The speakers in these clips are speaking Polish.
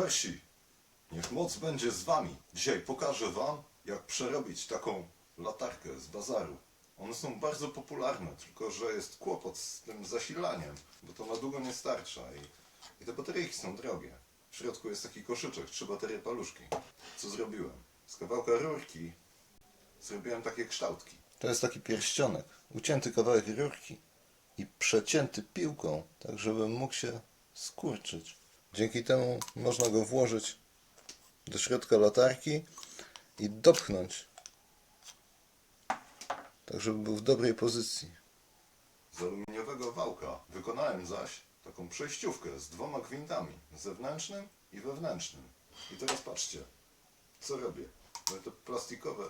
Persi, niech moc będzie z wami. Dzisiaj pokażę wam, jak przerobić taką latarkę z bazaru. One są bardzo popularne, tylko że jest kłopot z tym zasilaniem, bo to na długo nie starcza i, i te bateryjki są drogie. W środku jest taki koszyczek, trzy baterie paluszki. Co zrobiłem? Z kawałka rurki zrobiłem takie kształtki. To jest taki pierścionek, ucięty kawałek rurki i przecięty piłką, tak żeby mógł się skurczyć. Dzięki temu można go włożyć do środka latarki i dopchnąć, tak żeby był w dobrej pozycji. Z aluminiowego wałka wykonałem zaś taką przejściówkę z dwoma gwintami, zewnętrznym i wewnętrznym. I teraz patrzcie, co robię. Mamy te plastikowe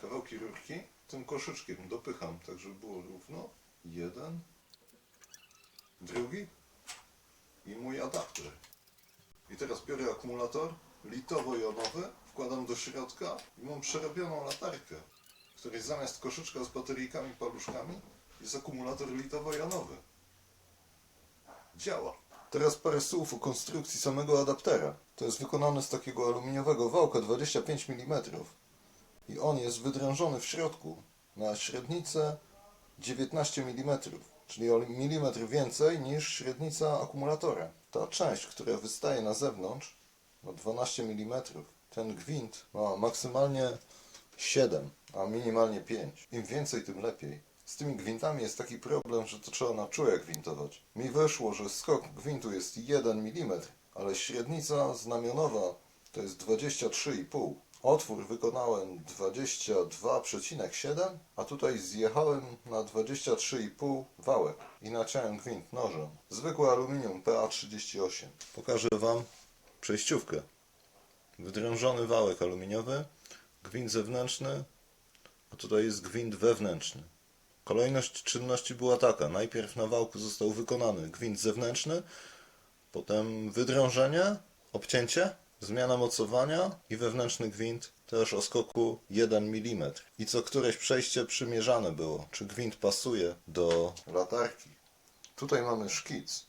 kawałki rurki tym koszyczkiem dopycham, tak żeby było równo. Jeden, drugi i mój adapter. I teraz biorę akumulator litowo-jonowy, wkładam do środka i mam przerobioną latarkę, w której zamiast koszyczka z bateryjkami, paluszkami jest akumulator litowo-jonowy. Działa. Teraz parę słów o konstrukcji samego adaptera. To jest wykonane z takiego aluminiowego wałka 25 mm i on jest wydrążony w środku na średnicę 19 mm, czyli o milimetr więcej niż średnica akumulatora. Ta część, która wystaje na zewnątrz, ma 12 mm. Ten gwint ma maksymalnie 7, a minimalnie 5. Im więcej, tym lepiej. Z tymi gwintami jest taki problem, że to trzeba na czuje gwintować. Mi wyszło, że skok gwintu jest 1 mm, ale średnica znamionowa to jest 23,5. Otwór wykonałem 22,7, a tutaj zjechałem na 23,5 wałek i naciąłem gwint nożem. Zwykłe aluminium PA38. Pokażę Wam przejściówkę. Wydrążony wałek aluminiowy, gwint zewnętrzny, a tutaj jest gwint wewnętrzny. Kolejność czynności była taka. Najpierw na wałku został wykonany gwint zewnętrzny, potem wydrążenie, obcięcie, zmiana mocowania i wewnętrzny gwint też o skoku 1 mm. I co któreś przejście przymierzane było, czy gwint pasuje do latarki. Tutaj mamy szkic.